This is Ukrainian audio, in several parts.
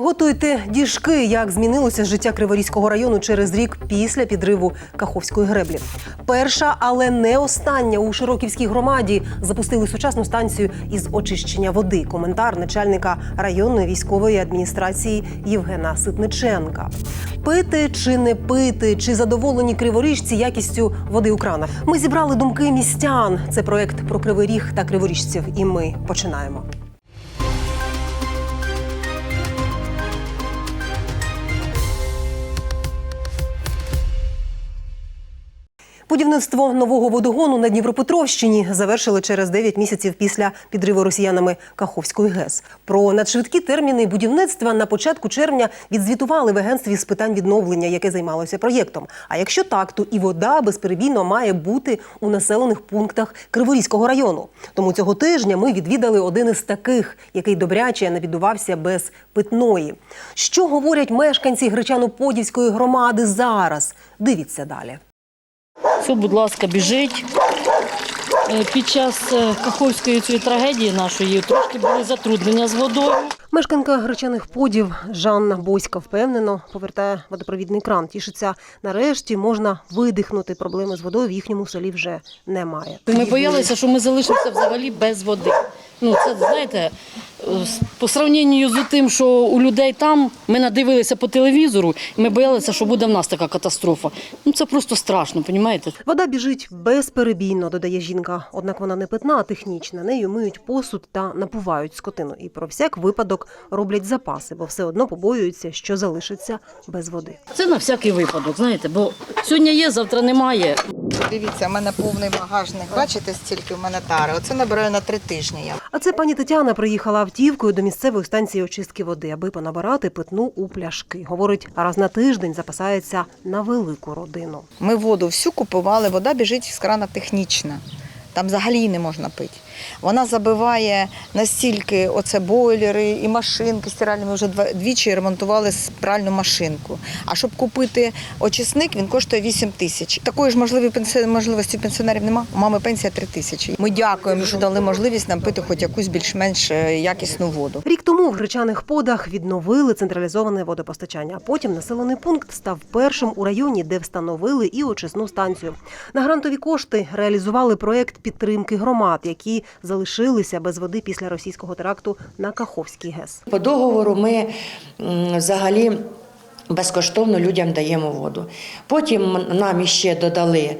Готуйте діжки, як змінилося життя Криворізького району через рік після підриву Каховської греблі. Перша, але не остання у Широківській громаді запустили сучасну станцію із очищення води. Коментар начальника районної військової адміністрації Євгена Ситниченка. Пити чи не пити, чи задоволені криворіжці якістю води у кранах. Ми зібрали думки містян. Це проект про кривий ріг та криворіжців. І ми починаємо. Будівництво нового водогону на Дніпропетровщині завершили через 9 місяців після підриву росіянами Каховської ГЕС. Про надшвидкі терміни будівництва на початку червня відзвітували в агентстві з питань відновлення, яке займалося проєктом. А якщо так, то і вода безперебійно має бути у населених пунктах Криворізького району. Тому цього тижня ми відвідали один із таких, який добряче навідувався без питної. Що говорять мешканці Гречано-Подільської громади зараз? Дивіться далі. Все, будь ласка, біжить. Е, Під час е, Каховської цієї трагедії нашої трошки були затруднення з водою. Мешканка гречаних подів Жанна Боська впевнено повертає водопровідний кран. Тішиться, нарешті можна видихнути. Проблеми з водою в їхньому селі вже немає. Ми боялися, що ми залишимося взагалі без води. Ну, це знаєте, по сравненню з тим, що у людей там ми надивилися по телевізору, і ми боялися, що буде в нас така катастрофа. Ну це просто страшно, розумієте? Вода біжить безперебійно, додає жінка. Однак вона не питна, а технічна. Нею миють посуд та напувають скотину. І про всяк випадок роблять запаси, бо все одно побоюються, що залишиться без води. Це на всякий випадок, знаєте, бо сьогодні є, завтра немає. Дивіться, в мене повний багажник. Бачите, стільки в мене тари. Оце набираю на три тижні. Я А це пані Тетяна приїхала автівкою до місцевої станції очистки води, аби понабирати питну у пляшки. Говорить, раз на тиждень запасається на велику родину. ми воду всю купували. Вода біжить з крана технічна. Там взагалі не можна пити. Вона забиває настільки оце бойлери і машинки стиральні. Ми вже двічі ремонтували пральну машинку. А щоб купити очисник, він коштує 8 тисяч. Такої ж можливості пенсіонерів нема. У мами пенсія 3 тисячі. Ми дякуємо, що дали можливість нам пити хоч якусь більш-менш е, якісну воду. Рік тому в гречаних подах відновили централізоване водопостачання. А потім населений пункт став першим у районі, де встановили і очисну станцію. На грантові кошти реалізували проєкт підтримки громад, які залишилися без води після російського теракту на Каховський ГЕС. По договору ми взагалі безкоштовно людям даємо воду. Потім нам іще додали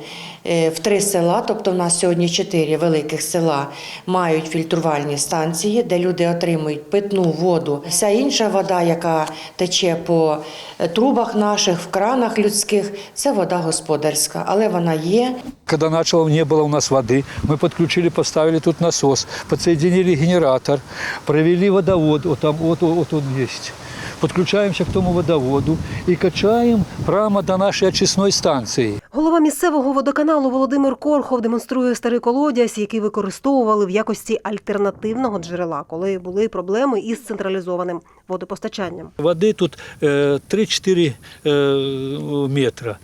е, в три села, тобто в нас сьогодні чотири великих села мають фільтрувальні станції, де люди отримують питну воду. Вся інша вода, яка тече по е, трубах наших, в кранах людських, це вода господарська, але вона є. Когда начало не было у нас воды, мы подключили, поставили тут насос, подсоединили генератор, провели водовод, вот там вот, вот он есть. Подключаемся к тому водоводу и качаем прямо до нашей очистной станции. Голова місцевого водоканалу Володимир Корхов демонструє старий колодязь, який використовували в якості альтернативного джерела, коли були проблеми із централізованим водопостачанням. Воды тут э, 3-4 э, метра.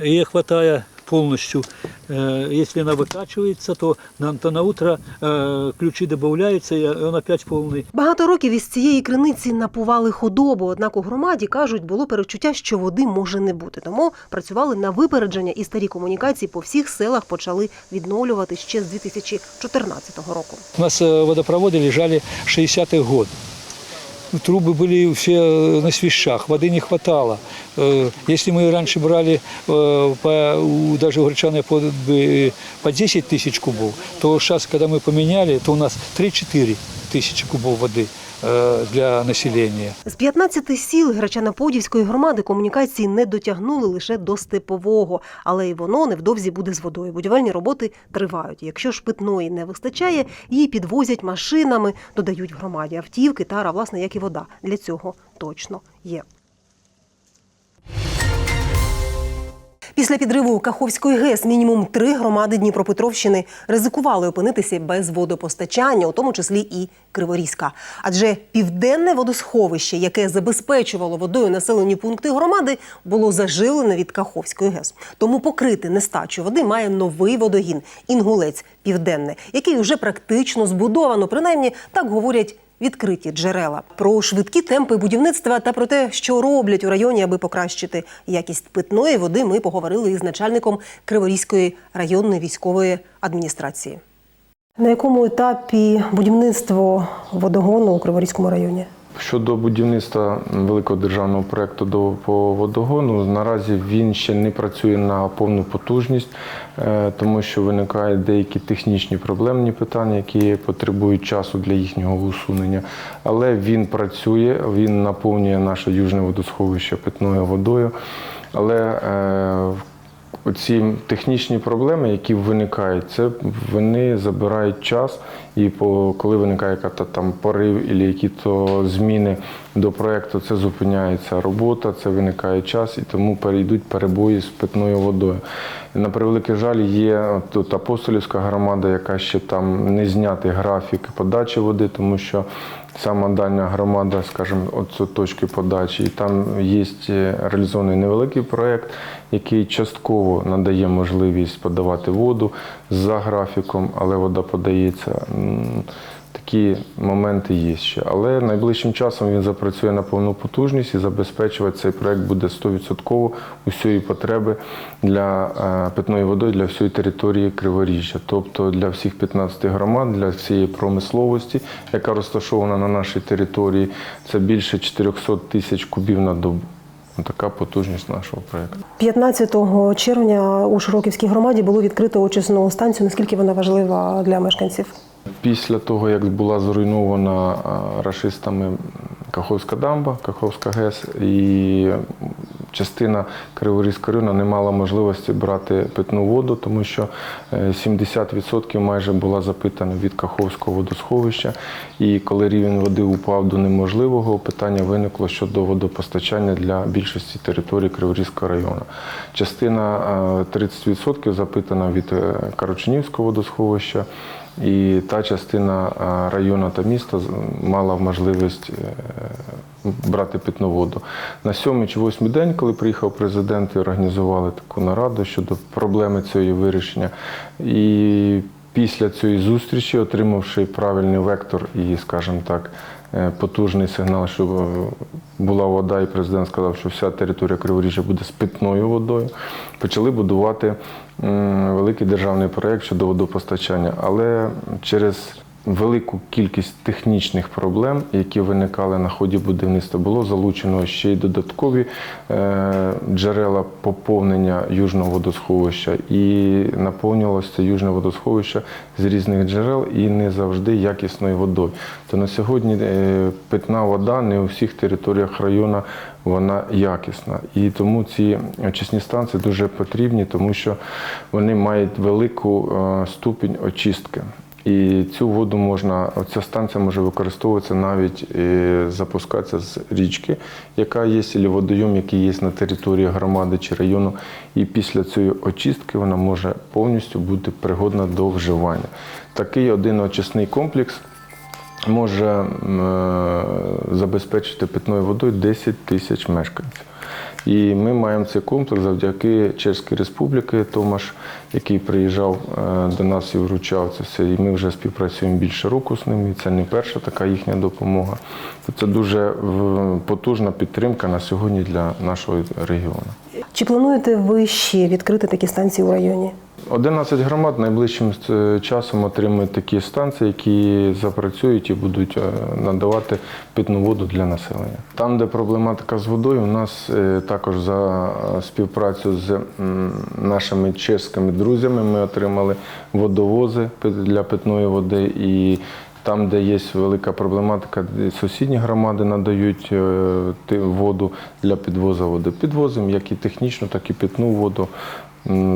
Ей хватает полностью. Э, если она выкачивается, то на, то на утро э, ключи добавляются, и он опять полный. Багато років із цієї криниці напували худобу. Однак у громаді кажуть, було перечуття, що води може не бути. Тому працювали на випередження і старі комунікації по всіх селах почали відновлювати ще з 2014 року. У нас э, водопроводы лежали 60-х год. Трубы были все э, на свищах, воды не хватало. Э, Если мы раньше брали э, по, у- даже у Гречаной по, бы, по 10 тысяч кубов, то сейчас, когда мы поменяли, то у нас 3-4 тысячи кубов воды э, для населення. З 15 сіл Гречано-Подільської громади комунікації не дотягнули лише до степового, але й воно невдовзі буде з водою. Будівельні роботи тривають. Якщо ж питної не вистачає, її підвозять машинами, додають громаді автівки, тара, власне, як і вода. Для цього точно є. Після підриву Каховської ГЕС мінімум три громади Дніпропетровщини ризикували опинитися без водопостачання, у тому числі і Криворізька. Адже південне водосховище, яке забезпечувало водою населені пункти громади, було зажилене від Каховської ГЕС. Тому покрити нестачу води має новий водогін Інгулець Південне, який вже практично збудовано. Принаймні так говорять відкриті джерела. Про швидкі темпи будівництва та про те, що роблять у районі, аби покращити якість питної води, ми поговорили із начальником Криворізької районної військової адміністрації. На якому етапі будівництво водогону у Криворізькому районі? Щодо будівництва великого державного проєкту по водогону, наразі він ще не працює на повну потужність, е, тому що виникають деякі технічні проблемні питання, які потребують часу для їхнього усунення. Але він працює, він наповнює наше южне водосховище питною водою. Але е, Оці технічні проблеми, які виникають, це вони забирають час, і по коли виникає яка там порив або які то зміни до проекту, це зупиняється робота, це виникає час, і тому перейдуть перебої з питною водою. На превеликий жаль, є тут апостолівська громада, яка ще там не знятий графік подачі води, тому що сама дальня громада, скажімо, от точки подачі, і там є реалізований невеликий проєкт, який частково надає можливість подавати воду за графіком, але вода подається. Такі моменти є ще. Але найближчим часом він запрацює на повну потужність і забезпечувати цей проект буде 100% усієї потреби для е, питної води для всієї території Криворіжжя, тобто для всіх 15 громад, для всієї промисловості, яка розташована на нашій території. Це більше 400 тисяч кубів на добу. Така потужність нашого проекту. 15 червня у Широківській громаді було відкрито очисну станцію. Наскільки вона важлива для мешканців? Після того, як була зруйнована а, рашистами Каховська дамба, Каховська ГЕС, і частина Криворізького району не мала можливості брати питну воду, тому що е, 70% майже була запитана від Каховського водосховища. І коли рівень води упав до неможливого, питання виникло щодо водопостачання для більшості території Криворізького району. Частина е, 30% запитана від е, Карочинівського водосховища. І та частина району та міста мала можливість е, брати питну воду. На сьомий чи восьмий день, коли приїхав президент, і організували таку нараду щодо проблеми цієї вирішення. І після цієї зустрічі, отримавши правильний вектор і, скажімо так, е, потужний сигнал, що е, була вода, і президент сказав, що вся територія Криворіжжя буде з питною водою, почали будувати великий державний проєкт щодо водопостачання. Але через велику кількість технічних проблем, які виникали на ході будівництва, було залучено ще й додаткові е, джерела поповнення южного водосховища, і наповнювалося це южне водосховище з різних джерел і не завжди якісною водою. То на сьогодні е, питна вода не у всіх територіях району вона якісна. І тому ці очисні станції дуже потрібні, тому що вони мають велику е, ступінь очистки. І цю воду можна, ця станція може використовуватися навіть е, запускатися з річки, яка є, або водойом, який є на території громади чи району. І після цієї очистки вона може повністю бути пригодна до вживання. Такий один очисний комплекс може е, забезпечити питною водою 10 тисяч мешканців. І ми маємо цей комплекс завдяки Чеській Республіки, Томаш, який приїжджав е, до нас і вручав це все. І ми вже співпрацюємо більше року з ними. Це не перша така їхня допомога. Це дуже в- потужна підтримка на сьогодні для нашого регіону. Чи плануєте ви ще відкрити такі станції у районі? 11 громад найближчим е, часом отримають такі станції, які запрацюють і будуть е, надавати питну воду для населення. Там, де проблематика з водою, у нас е, також за співпрацю з нашими чеськими друзями ми отримали водовози для питної води і. Там, де є велика проблематика, сусідні громади надають воду для підвозу води. Підвозимо як і технічну, так і питну воду.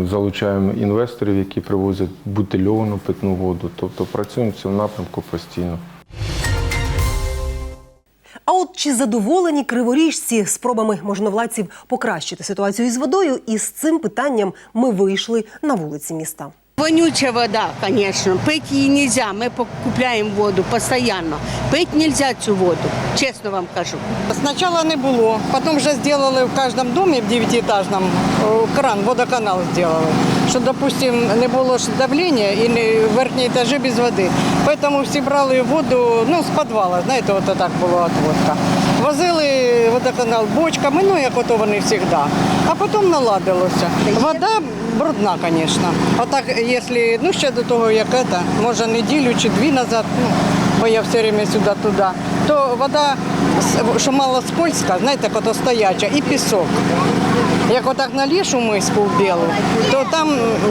Залучаємо інвесторів, які привозять бутильовану питну воду. Тобто працюємо в цьому напрямку постійно. А от чи задоволені криворіжці спробами можновладців покращити ситуацію із водою? І з цим питанням ми вийшли на вулиці міста. Вонючая вода, конечно. Пить ее нельзя. Мы покупаем воду постоянно. Пить нельзя цю воду, честно вам кажу. Спочатку не було, потім вже зробили в кожному домі в дев'ятиэтажному е, кран, водоканал зробили. Що, допустим, не було давлення і не верхні етажі без води. Тому всі брали воду ну, з підвала, знаєте, от так була отводка. Возили водоканал бочками, ну як ото вони завжди. А потім наладилося. Вода брудна, звісно. А так, якщо, ну ще до того, як це, може неділю чи дві назад, ну, бо я все время сюди-туди, то вода, що мало скользка, знаєте, як ото стояча, і пісок. Як отак наліж у миску в білу, то там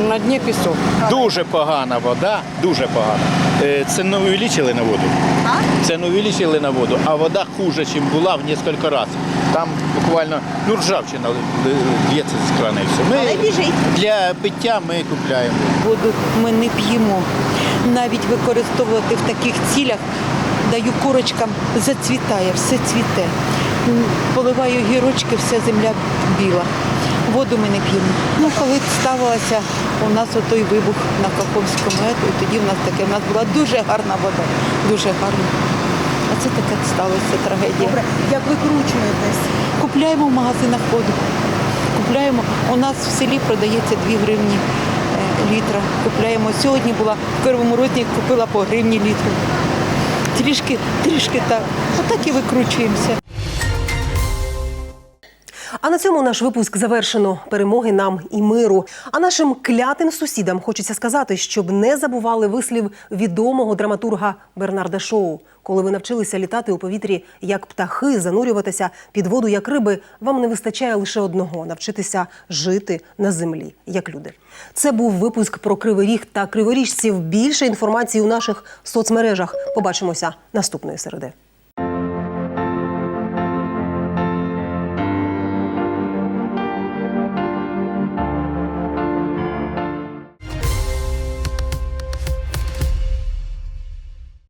на дні пісок. Дуже погана вода, дуже погана. Е, Це не увеличили на воду. Це не увеличили на воду, а вода хуже, ніж була в кілька разів. Там буквально ну, ржавчина лється з крана і все. Ми для пиття ми купляємо. Воду ми не п'ємо. Навіть використовувати в таких цілях даю курочкам, зацвітає, все цвіте. Поливаю гірочки, вся земля біла. Воду ми не п'ємо. Ну, коли ставилася у нас отой вибух на Каховському, і тоді в нас таке, в нас була дуже гарна вода, дуже гарна. А це таке сталося трагедія. Як викручуєтесь? Купляємо в магазинах воду. Купляємо. У нас в селі продається 2 гривні е, літра. Купляємо. Сьогодні була в Кривому Розі, купила по гривні літру. Трішки, трішки так. Отак і викручуємося. А на цьому наш випуск завершено. Перемоги нам і миру. А нашим клятим сусідам хочеться сказати, щоб не забували вислів відомого драматурга Бернарда Шоу. Коли ви навчилися літати у повітрі як птахи, занурюватися під воду як риби, вам не вистачає лише одного навчитися жити на землі як люди. Це був випуск про кривий ріг та криворіжців. Більше інформації у наших соцмережах. Побачимося наступної середи.